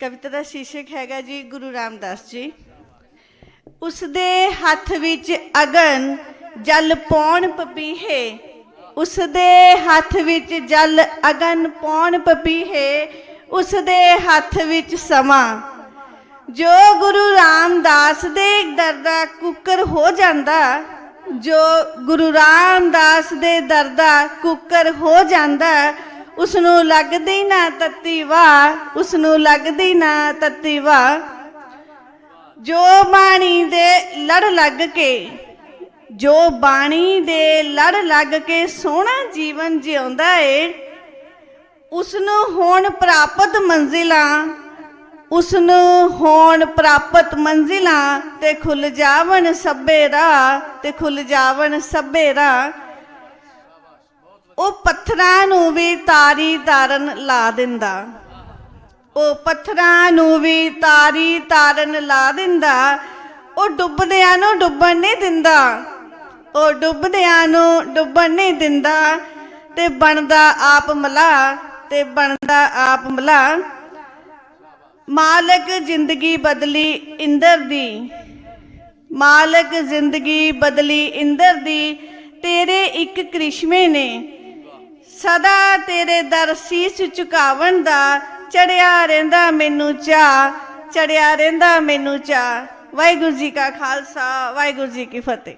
ਕਵਿਤਾ ਦਾ ਸ਼ੀਰਸ਼ਕ ਹੈਗਾ ਜੀ ਗੁਰੂ ਰਾਮਦਾਸ ਜੀ। ਉਸ ਦੇ ਹੱਥ ਵਿੱਚ ਅਗਨ, ਜਲ ਪੌਣ ਪਪੀਹੇ। ਉਸ ਦੇ ਹੱਥ ਵਿੱਚ ਜਲ, ਅਗਨ, ਪੌਣ ਪਪੀਹੇ। ਉਸ ਦੇ ਹੱਥ ਵਿੱਚ ਸਮਾਂ। ਜੋ ਗੁਰੂ ਰਾਮਦਾਸ ਦੇ ਦਰ ਦਾ ਕੁੱਕਰ ਹੋ ਜਾਂਦਾ, ਜੋ ਗੁਰੂ ਰਾਮਦਾਸ ਦੇ ਦਰ ਦਾ ਕੁੱਕਰ ਹੋ ਜਾਂਦਾ ਉਸ ਨੂੰ ਲੱਗਦੀ ਨਾ ਤੱਤੀ ਵਾਹ ਉਸ ਨੂੰ ਲੱਗਦੀ ਨਾ ਤੱਤੀ ਵਾਹ। ਜੋ ਬਾਣੀ ਦੇ ਲੜ ਲੱਗ ਕੇ, ਜੋ ਬਾਣੀ ਦੇ ਲੜ ਲੱਗ ਕੇ ਸੋਹਣਾ ਜੀਵਨ ਜਿਉਂਦਾ ਏ ਉਸ ਨੂੰ ਹੁਣ ਪ੍ਰਾਪਤ ਮੰਜ਼ਿਲਾਂ ਉਸ ਨੂੰ ਹੋਣ ਪ੍ਰਾਪਤ ਮੰਜ਼ਿਲਾਂ ਤੇ ਖੁੱਲ ਜਾਵਣ ਸਭੇ ਰਾਹ, ਤੇ ਖੁੱਲ ਜਾਵਣ ਸਭੇ ਰਾਹ। ਉਹ ਪੱਥਰਾਂ ਨੂੰ ਵੀ ਤਾਰੀ ਤਾਰਨ ਲਾ ਦਿੰਦਾ। ਉਹ ਪੱਥਰਾਂ ਨੂੰ ਵੀ ਤਾਰੀ ਤਾਰਨ ਲਾ ਦਿੰਦਾ। ਉਹ ਡੁੱਬਦਿਆਂ ਨੂੰ ਡੁੱਬਣ ਨਹੀਂ ਦਿੰਦਾ। ਉਹ ਡੁੱਬਦਿਆਂ ਨੂੰ ਡੁੱਬਣ ਨਹੀਂ ਦਿੰਦਾ। ਤੇ ਬਣਦਾ ਆਪ ਮਲਾ, ਤੇ ਬਣਦਾ ਆਪ ਮਲਾ। ਮਾਲਕ ਜ਼ਿੰਦਗੀ ਬਦਲੀ ਇੰਦਰ ਦੀ। ਮਾਲਕ ਜ਼ਿੰਦਗੀ ਬਦਲੀ ਇੰਦਰ ਦੀ। ਤੇਰੇ ਇੱਕ ਕ੍ਰਿਸ਼ਮੇ ਨੇ। ਸਦਾ ਤੇਰੇ ਦਰ ਸੀਸ ਝੁਕਾਵਣ ਦਾ, ਚੜਿਆ ਰਹਿੰਦਾ ਮੈਨੂੰ ਚਾ ਚੜਿਆ ਰਹਿੰਦਾ ਮੈਨੂੰ ਚਾ ਵਾਹਿਗੁਰੂ ਜੀ ਕਾ ਖਾਲਸਾ, ਵਾਹਿਗੁਰੂ ਜੀ ਕੀ ਫਤਿਹ।